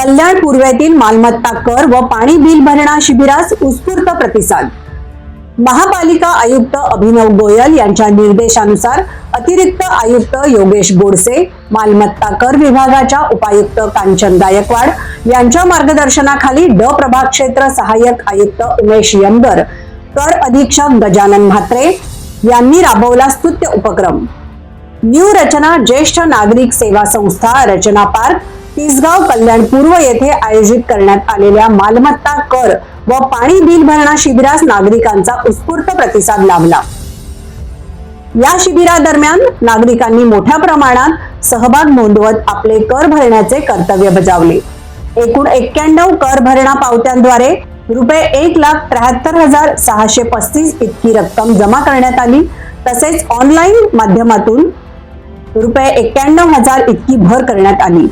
कल्याण पूर्वेतील मालमत्ता कर व पाणी बिल भरणा शिबिरास उत्स्फूर्त प्रतिसाद. महापालिका आयुक्त अभिनव गोयल यांच्या निर्देशानुसार अतिरिक्त आयुक्त योगेश गोडसे मालमत्ता कर विभागाच्या उपायुक्त कांचन गायकवाड यांच्या मार्गदर्शनाखाली ड प्रभाग क्षेत्र सहाय्यक आयुक्त उमेश यमगर कर अधीक्षक गजानन म्हात्रे यांनी राबवला स्तुत्य उपक्रम. न्यू रचना ज्येष्ठ नागरिक सेवा संस्था रचना पार्क तिसगाव कल्याण पूर्व येथे आयोजित करण्यात आलेल्या मालमत्ता कर व पाणी बिल भरणा शिबिरास नागरिकांचा उत्स्फूर्त प्रतिसाद लाभला. या शिबिरादरम्यान नागरिकांनी मोठ्या प्रमाणात सहभाग नोंदवत आपले कर भरण्याचे कर्तव्य बजावले. एकूण एक्क्याण्णव कर भरणा पावत्यांद्वारे रुपये एक लाख त्र्याहत्तर हजार सहाशे पस्तीस इतकी रक्कम जमा करण्यात आली. तसेच ऑनलाईन माध्यमातून रुपये एक्क्याण्णव हजार इतकी भर करण्यात आली.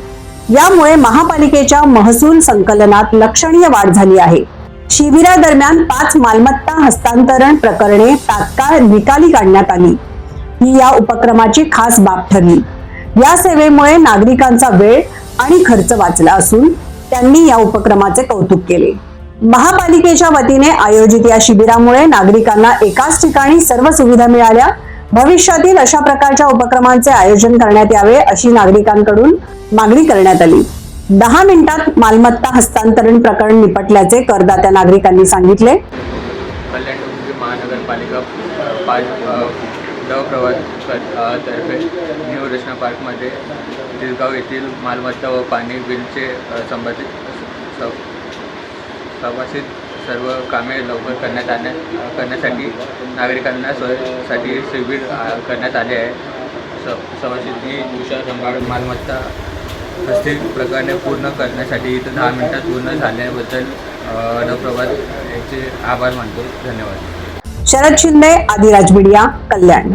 यामुळे महापालिकेच्या महसूल संकलनात लक्षणीय वाढ झाली आहे. शिबिरादरम्यान पाच मालमत्ता हस्तांतरण प्रकरणे तात्काळ निकाली काढण्यात आली. ही या उपक्रमाची खास बाब ठरली. या सेवेमुळे नागरिकांचा वेळ आणि खर्च वाचला असून त्यांनी या उपक्रमाचे कौतुक केले. महापालिकेच्या वतीने आयोजित या शिबिरामुळे नागरिकांना एकाच ठिकाणी सर्व सुविधा मिळाल्या भविष्यातील अशा प्रकारच्या उपक्रमांचे आयोजन करण्यात यावे अशी नागरिकांकडून मागणी करण्यात आली. दहा मिनिटात मालमत्ता हस्तांतरण प्रकरण निपटल्याचे करदात्या नागरिकांनी सांगितले. कल्याण डोंबिवली महानगरपालिका पाच तर्फे न्यू रचना पार्कमध्ये येथील मालमत्ता व पाणी बिलचे संबंधित स- संबंधित सर्व कामे लवकर करण्यात आल्या करण्यासाठी नागरिकांना सोयीसाठी शिबिर करण्यात आले आहे. स सभासदी तुषार संभाळ मालमत्ता हस्ते प्रकरणे पूर्ण करण्यासाठी इथं दहा मिनिटात पूर्ण झाल्याबद्दल अ, याचे आभार मानतो. धन्यवाद. शरद शिंदे आदिराज मीडिया कल्याण.